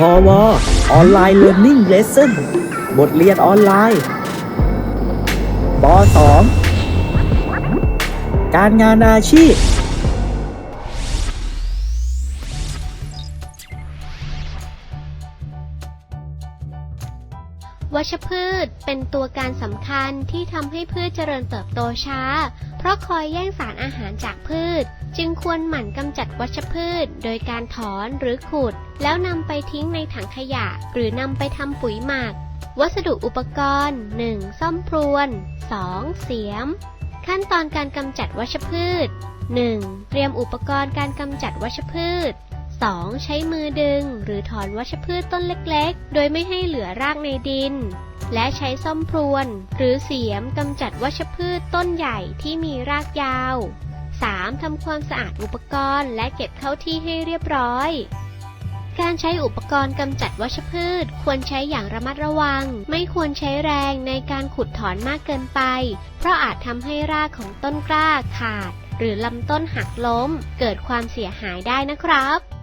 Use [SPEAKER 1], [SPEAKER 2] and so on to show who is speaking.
[SPEAKER 1] พอวออนไลน์เรียนนิ่งเลส s o n บทเรียนออนไลน์ป .2 การงานอาชีพ
[SPEAKER 2] วัชพืชเป็นตัวการสำคัญที่ทำให้พืชเจริญเติบโตช้า เพราะคอยแย่งสารอาหารจากพืช จึงควรหมั่นกำจัดวัชพืช โดยการถอนหรือขุด แล้วนำไปทิ้งในถังขยะ หรือนำไปทำปุ๋ยหมัก วัสดุอุปกรณ์ 1. ซ่อมพรวน 2. เสียม ขั้นตอนการกำจัดวัชพืช 1. เตรียมอุปกรณ์การกำจัดวัชพืช 2. ใช้มือดึง หรือถอนวัชพืชต้นเล็กๆ โดยไม่ให้เหลือรากในดิน และใช้ซ่อมพรวน หรือเสียมกำจัดวัชพืชต้นใหญ่ที่มีรากยาว 3. ทำความสะอาดอุปกรณ์และเก็บเข้าที่ให้เรียบร้อย การใช้อุปกรณ์กำจัดวัชพืช ควรใช้อย่างระมัดระวัง ไม่ควรใช้แรงในการขุดถอนมากเกินไป เพราะอาจทำให้รากของต้นกล้าขาด หรือลำต้นหักล้ม เกิดความเสียหายได้นะครับ